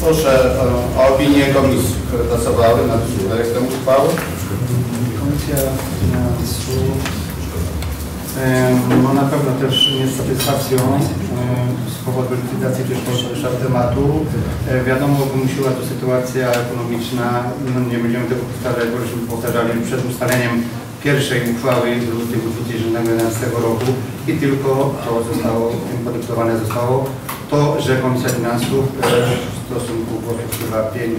Proszę o, o opinię komisji, które pracowały nad projektem uchwały. Komisja Finansu em, no na pewno też nie z satysfakcją em, z powodu likwidacji porsza tematu. E, Wiadomo, wymusiła to sytuacja ekonomiczna, no nie będziemy tego powtarzać, bo żeśmy powtarzali przed ustaleniem pierwszej uchwały z lutego 2011 roku i tylko to zostało, tym podyktowane zostało to, że Komisja Finansów e, w stosunku głosów chyba 5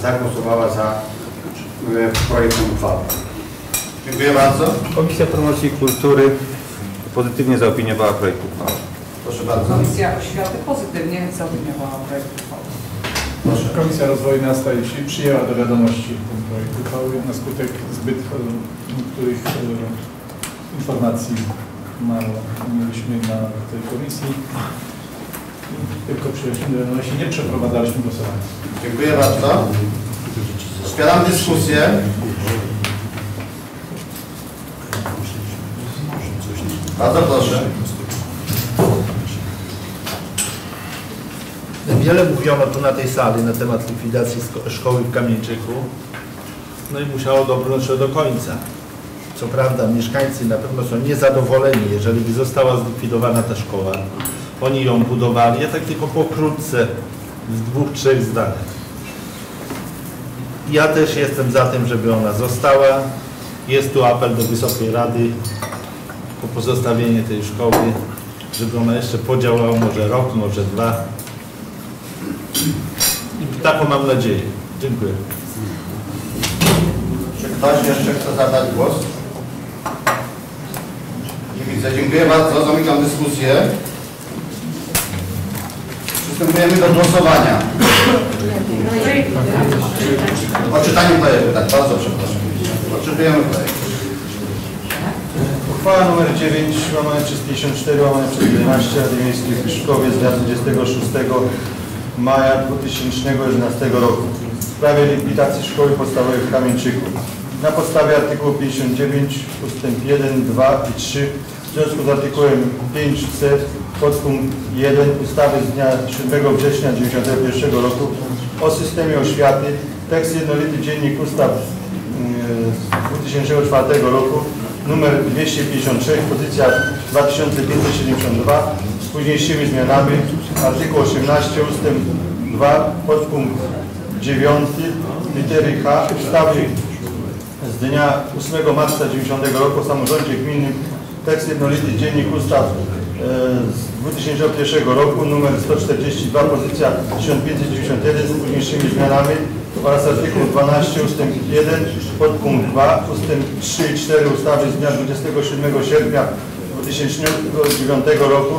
zagłosowała za e, projektem uchwały. Dziękuję bardzo. Komisja Promocji Kultury pozytywnie zaopiniowała projekt uchwały. Proszę bardzo. Komisja Oświaty pozytywnie zaopiniowała projekt uchwały. Proszę. Komisja Rozwoju Miasta i Wsi przyjęła do wiadomości ten projekt uchwały na skutek zbyt e, niektórych informacji mało mieliśmy na tej komisji. Tylko przyjęliśmy do wiadomości, nie przeprowadzaliśmy głosowania. Dziękuję bardzo. Otwieram dyskusję. Bardzo proszę. Wiele mówiono tu na tej sali na temat likwidacji szkoły w Kamieńczyku. No i musiało dobrnąć do końca. Co prawda mieszkańcy na pewno są niezadowoleni, jeżeli by została zlikwidowana ta szkoła. Oni ją budowali. Ja tak tylko pokrótce w dwóch, trzech zdaniach. Ja też jestem za tym, żeby ona została. Jest tu apel do Wysokiej Rady o pozostawienie tej szkoły, żeby ona jeszcze podziałała może rok, może dwa. I taką mam nadzieję. Dziękuję. Czy ktoś jeszcze chce zabrać głos? Widzę. Dziękuję bardzo. Zamykam dyskusję. Przystępujemy do głosowania. O czytaniu projektu, tak, bardzo przepraszam. Odczytujemy projekt. Uchwała nr 9 łamane przez 54 łamane przez 11 Rady Miejskiej w Pszkowie z dnia 26 maja 2011 roku w sprawie likwidacji szkoły podstawowej w Kamieńczyku. Na podstawie artykułu 59 ustęp 1, 2 i 3 w związku z artykułem 5c podpunkt 1 ustawy z dnia 7 września 1991 roku o systemie oświaty tekst jednolity dziennik ustaw yy, z 2004 roku numer 256, pozycja 2572 z późniejszymi zmianami, artykuł 18 ustęp 2, podpunkt 9, litery H ustawy z dnia 8 marca 90 roku o samorządzie gminnym, tekst jednolity dziennik ustaw e, z 2001 roku, numer 142, pozycja 1591 z późniejszymi zmianami oraz artykuł 12 ustęp 1 podpunkt 2 ustęp 3 i 4 ustawy z dnia 27 sierpnia 2009 roku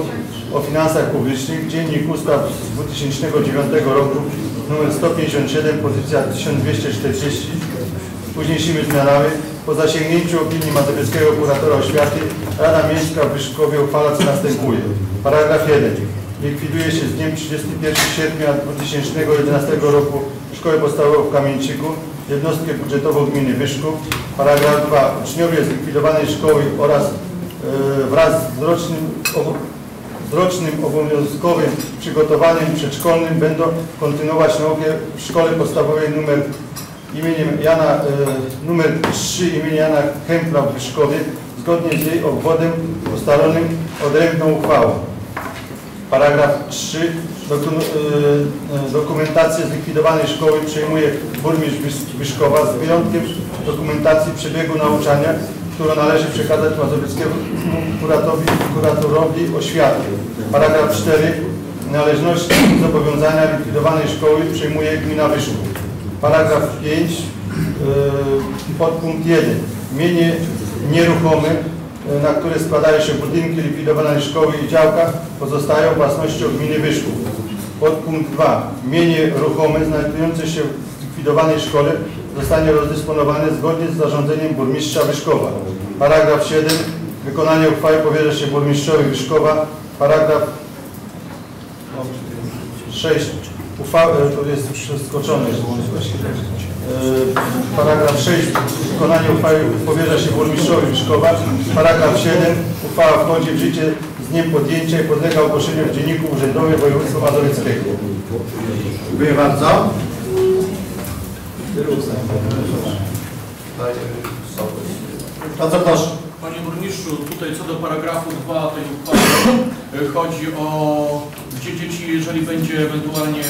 o finansach publicznych, dziennik ustaw z 2009 roku numer 157 pozycja 1240 z późniejszymi zmianami po zasięgnięciu opinii Mazowieckiego Kuratora Oświaty Rada Miejska w Wyszkowie uchwala co następuje. Paragraf 1. Likwiduje się z dniem 31 sierpnia 2011 roku Szkołę Podstawową w Kamieńczyku, jednostkę budżetową gminy Wyszków. Paragraf 2. Uczniowie zlikwidowanej szkoły oraz e, wraz z rocznym, z rocznym obowiązkowym przygotowaniem przedszkolnym będą kontynuować naukę w szkole podstawowej numer imieniem Jana, e, numer 3 imienia Jana Kempla w Wyszkowie zgodnie z jej obwodem ustalonym odrębną uchwałą. Paragraf 3. Doku, e, dokumentację zlikwidowanej szkoły przejmuje burmistrz Wysz- Wyszkowa z wyjątkiem dokumentacji przebiegu nauczania, którą należy przekazać Mazowieckiemu kuratowi, kuratorowi oświaty. Paragraf 4. Należności zobowiązania likwidowanej szkoły przejmuje gmina Wyszków. Paragraf 5. e, Podpunkt 1. Mienie nieruchome e, na które składają się budynki likwidowanej szkoły i działka, pozostają własnością gminy Wyszków. Podpunkt 2. Mienie ruchome znajdujące się w zlikwidowanej szkole zostanie rozdysponowane zgodnie z zarządzeniem burmistrza Wyszkowa. Paragraf 7. Wykonanie uchwały powierza się burmistrzowi Wyszkowa. Paragraf 6. Uchwała, to jest przeskoczone. E, Paragraf 6. Wykonanie uchwały powierza się burmistrzowi Wyszkowa. Paragraf 7. Uchwała wchodzi w życie z dniem podjęcia i podlega ogłoszeniu w Dzienniku Urzędowym Województwa Mazowieckiego. Dziękuję bardzo. Bardzo proszę. Panie Burmistrzu, tutaj co do paragrafu 2 tej uchwały e, chodzi o gdzie dzieci, jeżeli będzie ewentualnie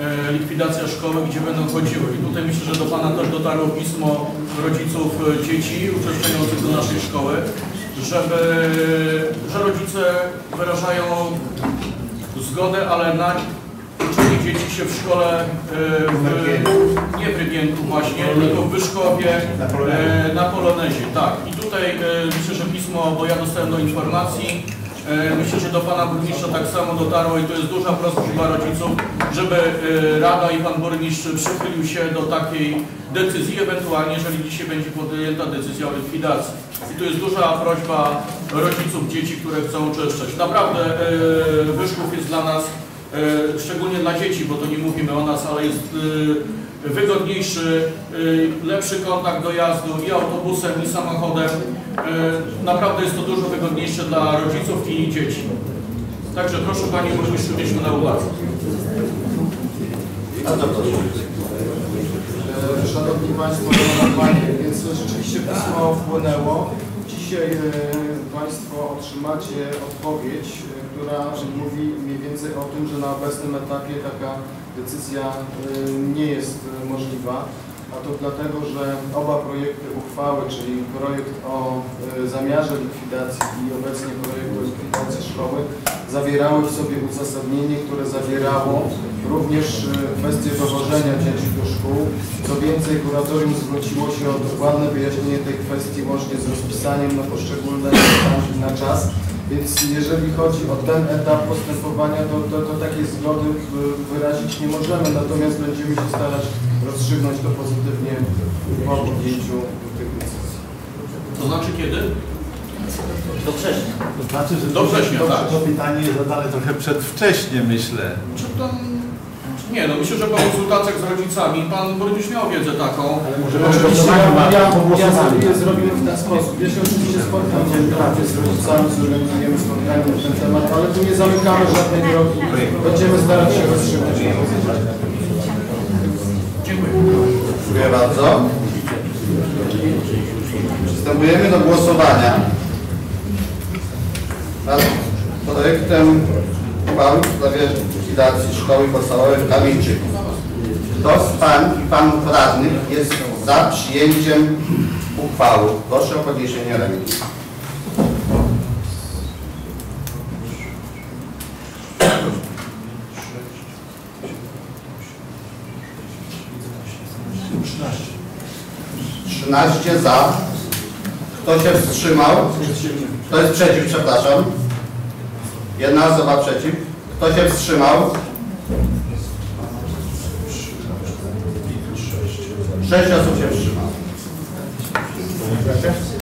e, likwidacja szkoły, gdzie będą chodziły. I tutaj myślę, że do Pana też dotarło pismo rodziców e, dzieci uczęszczających do naszej szkoły, żeby, że rodzice wyrażają zgodę, ale na uczenie dzieci się w szkole, e, w, nie w Rygienku właśnie, tylko w Wyszkowie, e, na Polonezie, tak. I tutaj e, myślę, że pismo, bo ja dostałem do informacji, e, myślę, że do Pana Burmistrza tak samo dotarło i to jest duża prośba rodziców, żeby e, Rada i Pan Burmistrz przychylił się do takiej decyzji, ewentualnie jeżeli dzisiaj będzie podjęta decyzja o likwidacji. I tu jest duża prośba rodziców dzieci, które chcą uczęszczać. Naprawdę e, Wyszków jest dla nas e, szczególnie dla dzieci, bo to nie mówimy o nas, ale jest e, wygodniejszy, e, lepszy kontakt dojazdu i autobusem, i samochodem. E, Naprawdę jest to dużo wygodniejsze dla rodziców i dzieci. Także proszę Panie Burmistrzu, to na uwadze. Bardzo proszę. E, Szanowni Państwo, Panie, więc rzeczywiście pismo wpłynęło. Dzisiaj e, Państwo otrzymacie odpowiedź, e, która mówi mniej więcej o tym, że na obecnym etapie taka decyzja e, nie jest możliwa. A to dlatego, że oba projekty uchwały, czyli projekt o e, zamiarze likwidacji i obecnie projekt o likwidacji szkoły, zawierały w sobie uzasadnienie, które zawierało również e, kwestię dowożenia dzieci do szkół. Co więcej, kuratorium zwróciło się o dokładne wyjaśnienie tej kwestii łącznie z rozpisaniem na poszczególne na czas. Więc jeżeli chodzi o ten etap postępowania, to, to, to takiej zgody e, wyrazić nie możemy, natomiast będziemy się starać rozstrzygnąć to pozytywnie po podjęciu tych decyzji. To znaczy kiedy? To wcześniej. To znaczy, że Do września, to, tak. to pytanie jest zadane trochę przedwcześnie, myślę. Czy tam... Nie, no myślę, że po konsultacjach z rodzicami Pan Burmistrz miał wiedzę taką. Oczywiście ja, ja, ja zrobię, zrobimy w ten sposób. Ja się oczywiście spotkam wielokrotnie z rodzicami, zorganizujemy spotkanie na ten temat, ale tu nie zamykamy żadnej drogi. Będziemy starać się rozstrzygnąć. Dziękuję. Bardzo. Przystępujemy do głosowania nad projektem uchwały w sprawie likwidacji szkoły podstawowej w Kamieńczyku. Kto z Pań i Panów Radnych jest za przyjęciem uchwały? Proszę o podniesienie ręki. 11 za. Kto się wstrzymał? Kto jest przeciw, przepraszam. Jedna osoba przeciw. Kto się wstrzymał? 6 osób się wstrzymało.